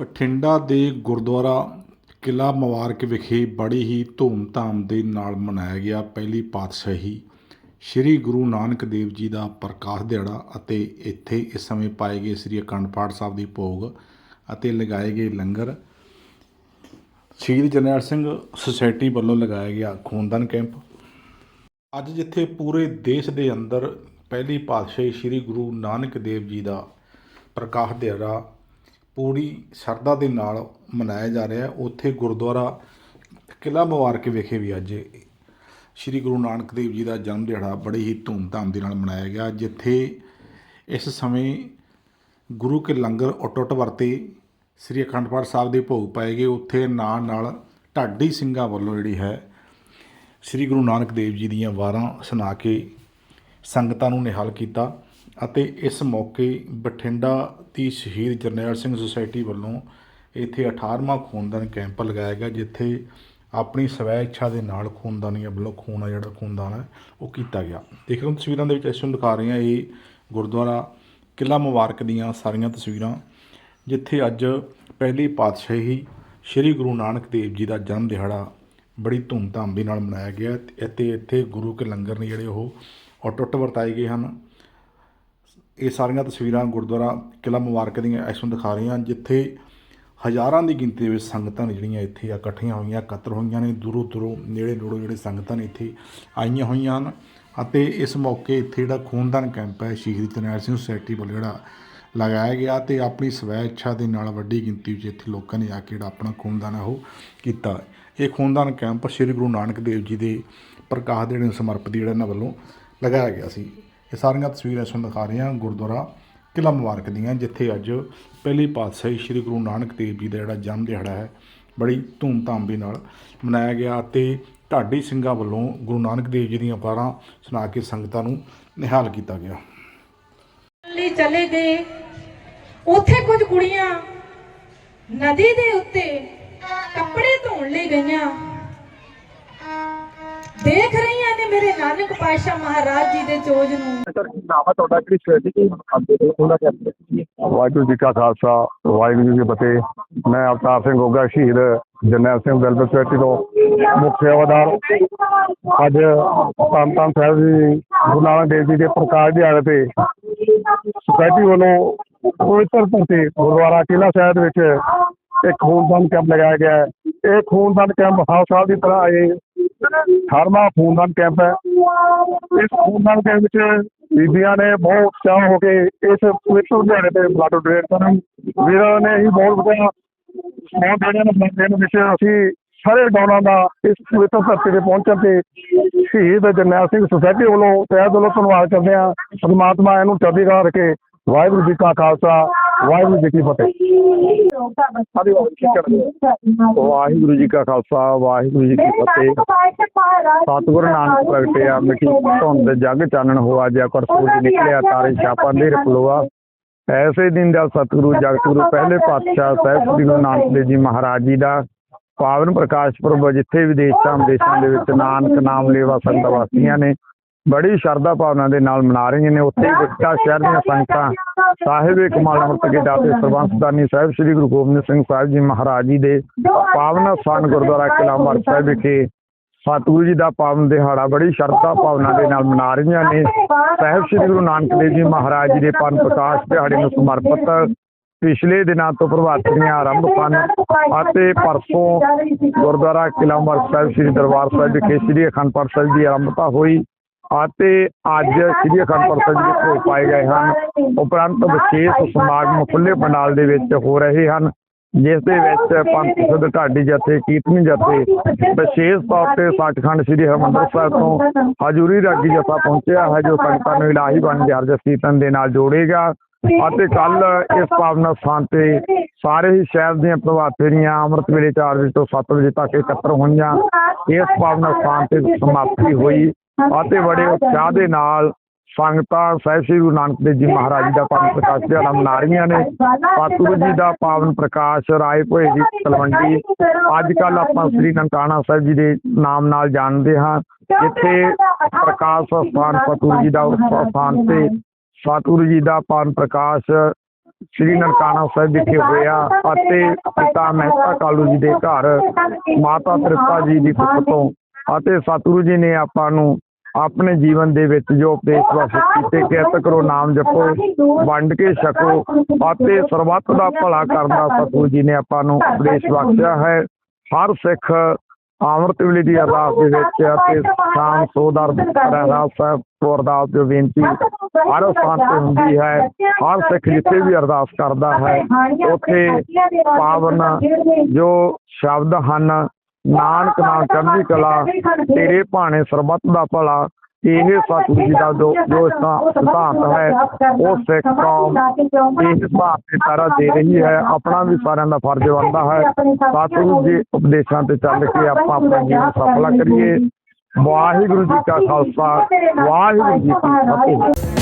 ਬਠਿੰਡਾ ਦੇ ਗੁਰਦੁਆਰਾ ਕਿਲ੍ਹਾ ਮੁਬਾਰਕ ਵਿਖੇ ਬੜੀ ਹੀ ਧੂਮ-ਧਾਮ ਦੇ ਨਾਲ ਮਨਾਇਆ ਗਿਆ ਪਹਿਲੀ ਪਾਤਸ਼ਾਹੀ। ਸ੍ਰੀ ਗੁਰੂ ਨਾਨਕ ਦੇਵ ਜੀ ਦਾ ਪ੍ਰਕਾਸ਼ ਦਿਹਾੜਾ ਅਤੇ ਇੱਥੇ ਇਸ ਸਮੇਂ ਪਾਏ ਗਏ ਸ੍ਰੀ ਅਖੰਡ ਪਾਠ ਸਾਹਿਬ ਦੀ ਭੋਗ ਅਤੇ ਲਗਾਏ ਗਏ ਲੰਗਰ ਸ਼ਹੀਦ ਜਰਨੈਲ ਸਿੰਘ ਸੁਸਾਇਟੀ ਵੱਲੋਂ ਲਗਾਇਆ ਗਿਆ ਖੂਨਦਾਨ ਕੈਂਪ। ਅੱਜ ਜਿੱਥੇ ਪੂਰੇ ਦੇਸ਼ ਦੇ ਅੰਦਰ ਪਹਿਲੀ ਪਾਤਸ਼ਾਹੀ ਸ੍ਰੀ ਗੁਰੂ ਨਾਨਕ ਦੇਵ ਜੀ ਦਾ ਪ੍ਰਕਾਸ਼ ਦਿਹਾੜਾ ਪੂਰੀ ਸ਼ਰਧਾ ਦੇ ਨਾਲ ਮਨਾਇਆ ਜਾ ਰਿਹਾ ਉੱਥੇ ਗੁਰਦੁਆਰਾ ਕਿਲ੍ਹਾ ਮੁਬਾਰਕ ਵਿਖੇ ਵੀ ਅੱਜ ਸ੍ਰੀ ਗੁਰੂ ਨਾਨਕ ਦੇਵ ਜੀ ਦਾ ਜਨਮ ਦਿਹਾੜਾ ਬੜੀ ਹੀ ਧੂਮਧਾਮ ਦੇ ਨਾਲ ਮਨਾਇਆ ਗਿਆ। ਜਿੱਥੇ ਇਸ ਸਮੇਂ ਗੁਰੂ ਕੇ ਲੰਗਰ ਅਟੁੱਟ ਵਰਤੇ ਸ੍ਰੀ ਅਖੰਡ ਪਾਠ ਸਾਹਿਬ ਦੇ ਭੋਗ ਪਾਏ ਗਏ। ਉੱਥੇ ਨਾਲ ਨਾਲ ਢਾਡੀ ਸਿੰਘਾਂ ਵੱਲੋਂ ਜਿਹੜੀ ਹੈ ਸ੍ਰੀ ਗੁਰੂ ਨਾਨਕ ਦੇਵ ਜੀ ਦੀਆਂ ਵਾਰਾਂ ਸੁਣਾ ਕੇ ਸੰਗਤਾਂ ਨੂੰ ਨਿਹਾਲ ਕੀਤਾ। ਅਤੇ ਇਸ ਮੌਕੇ ਬਠਿੰਡਾ ਦੀ ਸ਼ਹੀਦ ਜਰਨੈਲ ਸਿੰਘ ਸੁਸਾਇਟੀ ਵੱਲੋਂ ਇੱਥੇ 18ਵਾਂ ਖੂਨਦਾਨ ਕੈਂਪ ਲਗਾਇਆ ਗਿਆ, ਜਿੱਥੇ ਆਪਣੀ ਸਵੈ ਇੱਛਾ ਦੇ ਨਾਲ ਖੂਨਦਾਨੀਆਂ ਵੱਲੋਂ ਖੂਨ ਆ ਜਿਹੜਾ ਖੂਨਦਾਨ ਹੈ, ਉਹ ਕੀਤਾ ਗਿਆ। ਦੇਖ ਰਹੇ ਹੋ ਤਸਵੀਰਾਂ ਦੇ ਵਿੱਚ ਅਸੀਂ ਤੁਹਾਨੂੰ ਦਿਖਾ ਰਹੇ ਹਾਂ, ਇਹ ਗੁਰਦੁਆਰਾ ਕਿਲ੍ਹਾ ਮੁਬਾਰਕ ਦੀਆਂ ਸਾਰੀਆਂ ਤਸਵੀਰਾਂ, ਜਿੱਥੇ ਅੱਜ ਪਹਿਲੀ ਪਾਤਸ਼ਾਹੀ ਸ੍ਰੀ ਗੁਰੂ ਨਾਨਕ ਦੇਵ ਜੀ ਦਾ ਜਨਮ ਦਿਹਾੜਾ ਬੜੀ ਧੂਮਧਾਮ ਦੇ ਨਾਲ ਮਨਾਇਆ ਗਿਆ ਅਤੇ ਇੱਥੇ ਗੁਰੂ ਕੇ ਲੰਗਰ ਨੇ ਜਿਹੜੇ ਉਹ ਟੁੱਟ ਵਰਤਾਏ ਗਏ ਹਨ। ਇਹ ਸਾਰੀਆਂ ਤਸਵੀਰਾਂ ਗੁਰਦੁਆਰਾ ਕਿਲ੍ਹਾ ਮੁਬਾਰਕ ਦੀਆਂ ਇਸ ਨੂੰ ਦਿਖਾ ਰਹੀਆਂ ਜਿੱਥੇ ਹਜ਼ਾਰਾਂ ਦੀ ਗਿਣਤੀ ਵਿੱਚ ਸੰਗਤਾਂ ਨੇ ਜਿਹੜੀਆਂ ਇੱਥੇ ਇਕੱਠੀਆਂ ਹੋਈਆਂ, ਇਕੱਤਰ ਹੋਈਆਂ ਨੇ, ਦੂਰੋਂ ਦੂਰੋਂ ਨੇੜੇ ਨੇੜੋਂ ਜਿਹੜੇ ਸੰਗਤਾਂ ਨੇ ਇੱਥੇ ਆਈਆਂ ਹੋਈਆਂ ਹਨ ਅਤੇ ਇਸ ਮੌਕੇ ਇੱਥੇ ਜਿਹੜਾ ਖੂਨਦਾਨ ਕੈਂਪ ਹੈ, ਸ਼ਹੀਦ ਜਰਨੈਲ ਸਿੰਘ ਸੁਸਾਇਟੀ ਵੱਲੋਂ ਜਿਹੜਾ ਲਗਾਇਆ ਗਿਆ ਤੇ ਆਪਣੀ ਸਵੈ ਇੱਛਾ ਦੇ ਨਾਲ ਵੱਡੀ ਗਿਣਤੀ ਵਿੱਚ ਇੱਥੇ ਲੋਕਾਂ ਨੇ ਆ ਕੇ ਜਿਹੜਾ ਆਪਣਾ ਖੂਨਦਾਨ ਹੈ ਉਹ ਕੀਤਾ। ਇਹ ਖੂਨਦਾਨ ਕੈਂਪ ਸ੍ਰੀ ਗੁਰੂ ਨਾਨਕ ਦੇਵ ਜੀ ਦੇ ਪ੍ਰਕਾਸ਼ ਦਿਹਾੜੇ ਨੂੰ ਸਮਰਪਿਤ ਜਿਹੜਾ ਇਹਨਾਂ ਵੱਲੋਂ ਲਗਾਇਆ ਗਿਆ ਸੀ। ਇਹ ਸਾਰੀਆਂ ਤਸਵੀਰਾਂ ਤੁਹਾਨੂੰ ਦਿਖਾ ਰਹੇ ਹਾਂ ਗੁਰਦੁਆਰਾ ਕਿਲ੍ਹਾ ਮੁਬਾਰਕ ਦੀਆਂ, ਜਿੱਥੇ ਅੱਜ ਪਹਿਲੀ ਪਾਤਸ਼ਾਹੀ ਸ੍ਰੀ ਗੁਰੂ ਨਾਨਕ ਦੇਵ ਜੀ ਦਾ ਜਿਹੜਾ ਜਨਮ ਦਿਹਾੜਾ ਹੈ, ਬੜੀ ਧੂਮਧਾਮ ਦੇ ਨਾਲ ਮਨਾਇਆ ਗਿਆ ਅਤੇ ਢਾਡੀ ਸਿੰਘਾਂ ਵੱਲੋਂ ਗੁਰੂ ਨਾਨਕ ਦੇਵ ਜੀ ਦੀਆਂ ਵਾਰਾਂ ਸੁਣਾ ਕੇ ਸੰਗਤਾਂ ਨੂੰ ਨਿਹਾਲ ਕੀਤਾ ਗਿਆ। ਲਈ ਚਲੇ ਗਏ। ਉੱਥੇ ਕੁਝ ਕੁੜੀਆਂ ਨਦੀ ਦੇ ਉੱਤੇ ਕੱਪੜੇ ਧੋਣ ਲਈ ਗਈਆਂ। ਦੇਖ ਰਹੀਆਂ ਨੇ ਮੇਰੇ ਨਾਨਕ ਪਾਤਸ਼ਾਹ ਮਹਾਰਾਜ ਜੀ ਦੇ ਚੋਜ ਨੂੰ। ਸਰ ਕੀ ਨਾਮ ਹੈ ਤੁਹਾਡਾ ਕਿਹੜੀ ਸਟ੍ਰੈਟਜੀ ਕੀ ਕਰਦੇ ਹੋ? ਉਹਨਾਂ ਦੇ ਵਾਹਿਗੁਰੂ ਜੀ ਕਾ ਖਾਲਸਾ ਵਾਹਿਗੁਰੂ ਜੀ ਕੀ ਫਤਿਹ। ਮੈਂ ਅਵਤਾਰ ਸਿੰਘ ਗੋਗਾ ਸ਼ਹੀਦ ਜਰਨੈਲ ਸਿੰਘ ਵੈਲਫੇਅਰ ਸੁਸਾਇਟੀ ਤੋਂ ਮੁੱਖ ਸੇਵਾਦਾਰ। ਅੱਜ ਧੰਨ ਧੰਨ ਸਾਹਿਬ ਜੀ ਗੁਰੂ ਨਾਨਕ ਦੇਵ ਜੀ ਦੇ ਪ੍ਰਕਾਸ਼ ਦਿਹਾੜੇ ਤੇ ਸੁਸਾਇਟੀ ਵੱਲੋਂ ਪਵਿੱਤਰ ਧਰਤੀ ਗੁਰਦੁਆਰਾ ਕਿਲ੍ਹਾ ਸਾਹਿਬ ਵਿੱਚ ਇੱਕ ਖੂਨਦਾਨ ਕੈਂਪ ਲਗਾਇਆ ਗਿਆ ਹੈ। ਇਹ ਖੂਨਦਾਨ ਕੈਂਪ ਹਰ ਸਾਲ ਦੀ ਤਰ੍ਹਾਂ ਇਹ 18ਵਾਂ ਖੂਨਦਾਨ ਕੈਂਪ ਹੈ। ਇਸ ਖੂਨਦਾਨ ਕੈਂਪ ਵਿੱਚ ਬੀਬੀਆਂ ਨੇ ਬਹੁਤ ਉਤਸ਼ਾਹ ਹੋ ਕੇ ਇਸ ਪਵਿੱਤਰ ਦਿਹਾੜੇ ਤੇ ਬਲੱਡ ਡੋਨੇਟ ਕਰਨ ਵੀਰਾਂ ਨੇ ਹੀ ਬਹੁਤ ਵਧੀਆ ਸਮਾਂ ਦੇਣੇ ਨੇ ਬਲੱਡ ਵਿੱਚ ਅਸੀਂ ਸਾਰੇ ਡੌਨਾਂ ਦਾ ਇਸ ਪਵਿੱਤਰ ਧਰਤੀ ਤੇ ਪਹੁੰਚਣ ਤੇ ਸ਼ਹੀਦ ਜਰਨੈਲ ਸਿੰਘ ਸੁਸਾਇਟੀ ਵੱਲੋਂ ਤਹਿ ਦਿਲੋਂ ਧੰਨਵਾਦ ਕਰਦੇ ਹਾਂ। ਪਰਮਾਤਮਾ ਇਹਨੂੰ ਚੜ੍ਹਦੀ ਕਲਾ ਰੱਖੇ ਵਾਹਿਗੁਰੂ ਜੀ ਕਾ ਖਾਲਸਾ। ਵਾਹਿਗੁਰੂ ਜੀ ਕੀ ਫਤਿਹ। ਵਾਹਿਗੁਰੂ ਜੀ ਕਾ ਖਾਲਸਾ ਵਾਹਿਗੁਰੂ ਜੀ ਕੀ ਫਤਿਹ। ਸਤਿਗੁਰੂ ਨਾਨਕ ਪ੍ਰਗਟਿਆ ਮਿੱਠੀ ਧੁੰਦ ਜਗ ਚਾਨਣ ਹੋਆ ਜਿਆ ਕਰ ਸੂਰਜ ਨਿਕਲਿਆ ਤਾਰੇ ਛਾਪਾਂ ਦੇ ਰਪਲੋਆ। ਐਸੇ ਦਿਨ ਦਾ ਸਤਿਗੁਰੂ ਜਗਤ ਗੁਰੂ ਪਹਿਲੇ ਪਾਤਸ਼ਾਹ ਸਾਹਿਬ ਸ੍ਰੀ ਗੁਰੂ ਨਾਨਕ ਦੇਵ ਜੀ ਮਹਾਰਾਜ ਜੀ ਦਾ ਪਾਵਨ ਪ੍ਰਕਾਸ਼ ਪੁਰਬ ਜਿੱਥੇ ਵੀ ਦੇਸ਼ਾਂ ਵਿਦੇਸ਼ਾਂ ਦੇ ਵਿੱਚ ਨਾਨਕ ਨਾਮ ਲੇਵਾ ਸੰਗਤਾਂ ਵਾਸੀਆਂ ਨੇ ਬੜੀ ਸ਼ਰਧਾ ਭਾਵਨਾ ਦੇ ਨਾਲ ਮਨਾ ਰਹੀਆਂ ਨੇ ਉੱਥੇ ਵਿਕਟਾ ਸ਼ਹਿਰ ਦੀਆਂ ਸੰਗਤਾਂ। ਸਾਹਿਬ ਕਮਾਲ ਅੰਮ੍ਰਿਤ ਕੇ ਦਾਤੇ ਸਰਬੰਸਦਾਨੀ ਸਾਹਿਬ ਸ੍ਰੀ ਗੁਰੂ ਗੋਬਿੰਦ ਸਿੰਘ ਸਾਹਿਬ ਜੀ ਮਹਾਰਾਜ ਜੀ ਦੇ ਪਾਵਨ ਸਥਾਨ ਗੁਰਦੁਆਰਾ ਮੁਬਾਰਕ ਸਾਹਿਬ ਵਿਖੇ ਸਤਿਗੁਰੂ ਜੀ ਦਾ ਪਾਵਨ ਦਿਹਾੜਾ ਬੜੀ ਸ਼ਰਧਾ ਭਾਵਨਾ ਦੇ ਨਾਲ ਮਨਾ ਰਹੀਆਂ ਨੇ। ਸਾਹਿਬ ਸ੍ਰੀ ਗੁਰੂ ਨਾਨਕ ਦੇਵ ਜੀ ਮਹਾਰਾਜ ਜੀ ਦੇ ਪਾਵਨ ਪ੍ਰਕਾਸ਼ ਦਿਹਾੜੇ ਨੂੰ ਸਮਰਪਿਤ ਪਿਛਲੇ ਦਿਨਾਂ ਤੋਂ ਪ੍ਰਭਾਤੀਆਂ ਆਰੰਭ ਸਨ ਅਤੇ ਪਰਸੋਂ ਗੁਰਦੁਆਰਾ ਕਿਲ੍ਹਾ ਮੁਬਾਰਕ ਸਾਹਿਬ ਸ੍ਰੀ ਦਰਬਾਰ ਸਾਹਿਬ ਵਿਖੇ ਸ੍ਰੀ ਅਖੰਡ ਪਾਠ ਸਾਹਿਬ ਦੀ ਆਰੰਭਤਾ ਹੋਈ। ਅਤੇ ਅੱਜ ਸ੍ਰੀ ਅਖੰਡ ਪਾਠ ਸਾਹਿਬ ਦੇ ਭੋਗ ਪਾਏ ਗਏ ਹਨ। ਉਪਰੰਤ ਵਿਸ਼ੇਸ਼ ਸਮਾਗਮ ਖੁੱਲੇ ਪੰਡਾਲ ਦੇ ਵਿੱਚ ਹੋ ਰਹੇ ਹਨ, ਜਿਸ ਦੇ ਵਿੱਚ ਪੰਥ ਸਿੱਧ ਢਾਡੀ ਜਥੇ, ਕੀਰਤਨੀ ਜਥੇ, ਵਿਸ਼ੇਸ਼ ਤੌਰ ਤੇ ਸੱਚਖੰਡ ਸ੍ਰੀ ਹਰਿਮੰਦਰ ਸਾਹਿਬ ਤੋਂ ਹਜੂਰੀ ਰਾਗੀ ਜਥਾ ਪਹੁੰਚਿਆ ਹੈ, ਜੋ ਸੰਗਤਾਂ ਨੂੰ ਇਲਾਹੀ ਬਾਣੀ ਦੇ ਅਰਜ ਕੀਰਤਨ ਦੇ ਨਾਲ ਜੋੜੇਗਾ। ਅਤੇ ਕੱਲ ਇਸ ਪਾਵਨ ਸਥਾਨ ਤੇ ਸਾਰੇ ਹੀ ਸ਼ਹਿਰ ਦੀਆਂ ਪ੍ਰਭਾਤ ਫੇਰੀਆਂ ਅੰਮ੍ਰਿਤ ਵੇਲੇ 4 ਵਜੇ ਤੋਂ 7 ਵਜੇ ਤੱਕ ਇਕੱਤਰ ਹੋਈਆਂ। ਇਸ ਪਾਵਨ ਸਥਾਨ ਤੇ ਸਮਾਪਤੀ ਹੋਈ। ਅਤੇ ਬੜੇ ਉਤਸ਼ਾਹ ਦੇ ਨਾਲ ਸੰਗਤਾਂ ਸਾਹਿਬ ਸ੍ਰੀ ਗੁਰੂ ਨਾਨਕ ਦੇਵ ਜੀ ਮਹਾਰਾਜ ਜੀ ਦਾ ਪਾਵਨ ਪ੍ਰਕਾਸ਼ ਦਿਹਾੜਾ ਮਨਾ ਰਹੀਆਂ ਨੇ। ਸਤਿਗੁਰੂ ਜੀ ਦਾ ਪਾਵਨ ਪ੍ਰਕਾਸ਼ ਰਾਏ ਭੋਏ ਦੀ ਤਲਵੰਡੀ। ਅੱਜ ਕੱਲ ਆਪਾਂ ਸ੍ਰੀ ਨਨਕਾਣਾ ਸਾਹਿਬ ਜੀ ਦੇ ਨਾਮ ਨਾਲ ਜਾਣਦੇ ਹਾਂ ਇੱਥੇ ਪ੍ਰਕਾਸ਼ ਸਥਾਨ ਸਤਿਗੁਰੂ ਜੀ ਦਾ ਸਥਾਨ ਤੇ ਸਤਿਗੁਰੂ ਜੀ ਦਾ ਪਾਵਨ ਪ੍ਰਕਾਸ਼ ਸ੍ਰੀ ਨਨਕਾਣਾ ਸਾਹਿਬ ਵਿਖੇ ਹੋਇਆ ਅਤੇ ਪਿਤਾ ਮਹਿਤਾ ਕਾਲੂ ਜੀ ਦੇ ਘਰ ਮਾਤਾ ਤ੍ਰਿਪਤਾ ਜੀ ਦੀ ਕੁੱਖ ਤੋਂ ਅਤੇ ਸਤਿਗੁਰੂ ਜੀ ਨੇ ਆਪਾਂ ਨੂੰ ਆਪਣੇ ਜੀਵਨ ਦੇ ਵਿੱਚ ਜੋ ਉਪਦੇਸ਼ ਵਾਸਤੇ ਕੀਤੇ ਕਿ ਕਰੋ, ਨਾਮ ਜਪੋ, ਵੰਡ ਕੇ ਛਕੋ ਅਤੇ ਸਰਬੱਤ ਦਾ ਭਲਾ ਕਰਨ ਦਾ ਸਤਿਗੁਰੂ ਜੀ ਨੇ ਆਪਾਂ ਨੂੰ ਉਪਦੇਸ਼ ਬਖਸ਼ਿਆ ਹੈ। ਹਰ ਸਿੱਖ ਅੰਮ੍ਰਿਤ ਵੇਲੇ ਦੀ ਅਰਦਾਸ ਦੇ ਵਿੱਚ ਅਤੇ ਸ਼ਾਮ ਸੋਦਰ ਰਹਿਰਾਸ ਸਾਹਿਬ ਤੋਂ ਅਰਦਾਸ ਜੋ ਬੇਨਤੀ ਹਰ ਸਥਾਨ ਤੇ ਹੁੰਦੀ ਹੈ। ਹਰ ਸਿੱਖ ਜਿੱਥੇ ਵੀ ਅਰਦਾਸ ਕਰਦਾ ਹੈ, ਉੱਥੇ ਪਾਵਨ ਜੋ ਸ਼ਬਦ ਹਨ ਨਾਨਕ ਨਾਮ ਚੜ੍ਹਦੀ ਕਲਾ ਤੇਰੇ ਭਾਣੇ ਸਰਬੱਤ ਦਾ ਭਲਾ ਇਹ ਸਤਿਗੁਰੂ ਜੀ ਦਾ ਜੋ ਜੋ ਸਿਧਾ- ਸਿਧਾਂਤ ਹੈ ਉਹ ਸਿੱਖ ਕੌਮ ਇਹ ਸਿਧਾਂਤ ਤੇ ਸਾਰਾ ਦੇ ਰਹੀ ਹੈ ਆਪਣਾ ਵੀ ਸਾਰਿਆਂ ਦਾ ਫਰਜ਼ ਬਣਦਾ ਹੈ। ਸਤਿਗੁਰੂ ਜੀ ਉਪਦੇਸ਼ਾਂ ਤੇ ਚੱਲ ਕੇ ਆਪਾਂ ਆਪਣਾ ਜੀਵਨ ਸਫਲਾ ਕਰੀਏ। ਵਾਹਿਗੁਰੂ ਜੀ ਕਾ ਖਾਲਸਾ ਵਾਹਿਗੁਰੂ ਜੀ ਕੀ ਫਤਿਹ।